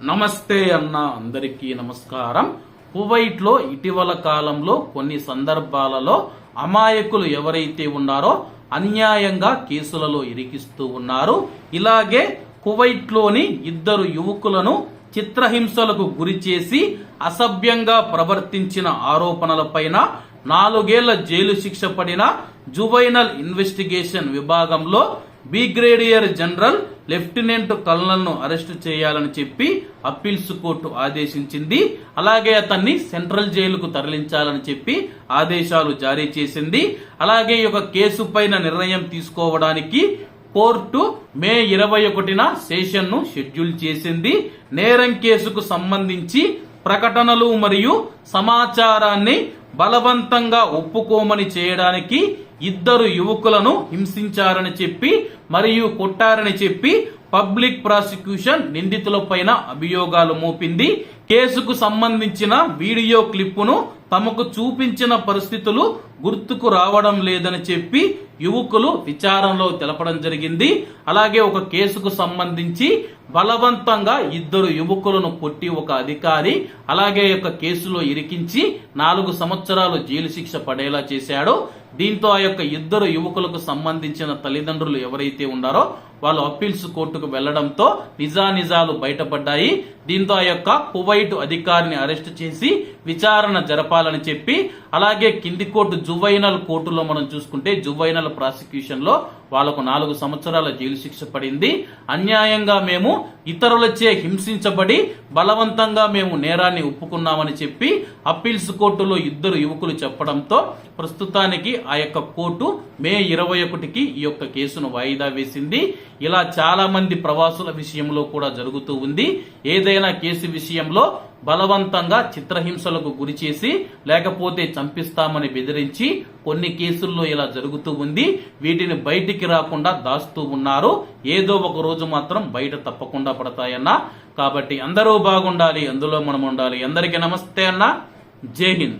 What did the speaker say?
నమస్తే అన్న అందరికీ నమస్కారం. కువైట్లో ఇటీవల కాలంలో కొన్ని సందర్భాలలో అమాయకులు ఎవరైతే ఉన్నారో అన్యాయంగా కేసులలో ఇరికిస్తూ ఉన్నారు. ఇలాగే కువైట్లోని ఇద్దరు యువకులను చిత్రహింసలకు గురి చేసి అసభ్యంగా ప్రవర్తించిన ఆరోపణలపైన నాలుగేళ్ళ జైలు శిక్ష పడిన జువైనల్ ఇన్వెస్టిగేషన్ విభాగంలో బ్రిగేడియర్ జనరల్ లెఫ్టినెంట్ కల్నల్ను అరెస్టు చేయాలని చెప్పి అప్పీల్స్ కోర్టు ఆదేశించింది. అలాగే అతన్ని సెంట్రల్ జైలుకు తరలించాలని చెప్పి ఆదేశాలు జారీ చేసింది. అలాగే ఈ యొక్క కేసు పైన నిర్ణయం తీసుకోవడానికి కోర్టు మే ఇరవై ఒకటిన సెషన్ను షెడ్యూల్ చేసింది. నేరం కేసుకు సంబంధించి ప్రకటనలు మరియు సమాచారాన్ని బలవంతంగా ఒప్పుకోమని చేయడానికి ఇద్దరు యువకులను హింసించారని చెప్పి మరియు కొట్టారని చెప్పి పబ్లిక్ ప్రాసిక్యూషన్ నిందితులపైన అభియోగాలు మోపింది కేసుకు సంబంధించిన వీడియో క్లిప్పును తమకు చూపించిన పరిస్థితులు గుర్తుకు రావడం లేదని చెప్పి యువకులు విచారణలో తెలపడం జరిగింది. అలాగే ఒక కేసుకు సంబంధించి బలవంతంగా ఇద్దరు యువకులను కొట్టి ఒక అధికారి అలాగే యొక్క కేసులో ఇరికించి నాలుగు సంవత్సరాలు జైలు శిక్ష పడేలా చేశాడు. దీంతో ఆ యొక్క ఇద్దరు యువకులకు సంబంధించిన తల్లిదండ్రులు ఎవరైతే ఉన్నారో వాళ్ళు అప్పీల్స్ కోర్టుకు వెళ్ళడంతో నిజానిజాలు బయటపడ్డాయి. దీంతో ఆ యొక్క కువైట్ అధికారిని అరెస్ట్ చేసి విచారణ జరపాలని చెప్పి అలాగే కింది కోర్టు జువైనల్ కోర్టులో మనం చూసుకుంటే జువైనల్ ప్రాసిక్యూషన్లో వాళ్ళకు నాలుగు సంవత్సరాల జైలు శిక్ష పడింది. అన్యాయంగా మేము ఇతరులచే హింసించబడి బలవంతంగా మేము నేరాన్ని ఒప్పుకున్నామని చెప్పి అప్పీల్స్ కోర్టులో ఇద్దరు యువకులు చెప్పడంతో ప్రస్తుతానికి ఆ యొక్క కోర్టు మే ఇరవై ఒకటికి ఈ యొక్క కేసును వాయిదా వేసింది. ఇలా చాలా మంది ప్రవాసుల విషయంలో కూడా జరుగుతూ ఉంది. ఏదైనా కేసు విషయంలో బలవంతంగా చిత్రహింసలకు గురి చేసి లేకపోతే చంపిస్తామని బెదిరించి కొన్ని కేసుల్లో ఇలా జరుగుతూ ఉంది. వీటిని బయటికి రాకుండా దాస్తూ ఉన్నారు. ఏదో ఒక రోజు మాత్రం బయట తప్పకుండా పడతాయన్న. కాబట్టి అందరూ బాగుండాలి అందులో మనం ఉండాలి. అందరికీ నమస్తే అన్న. జై హింద్.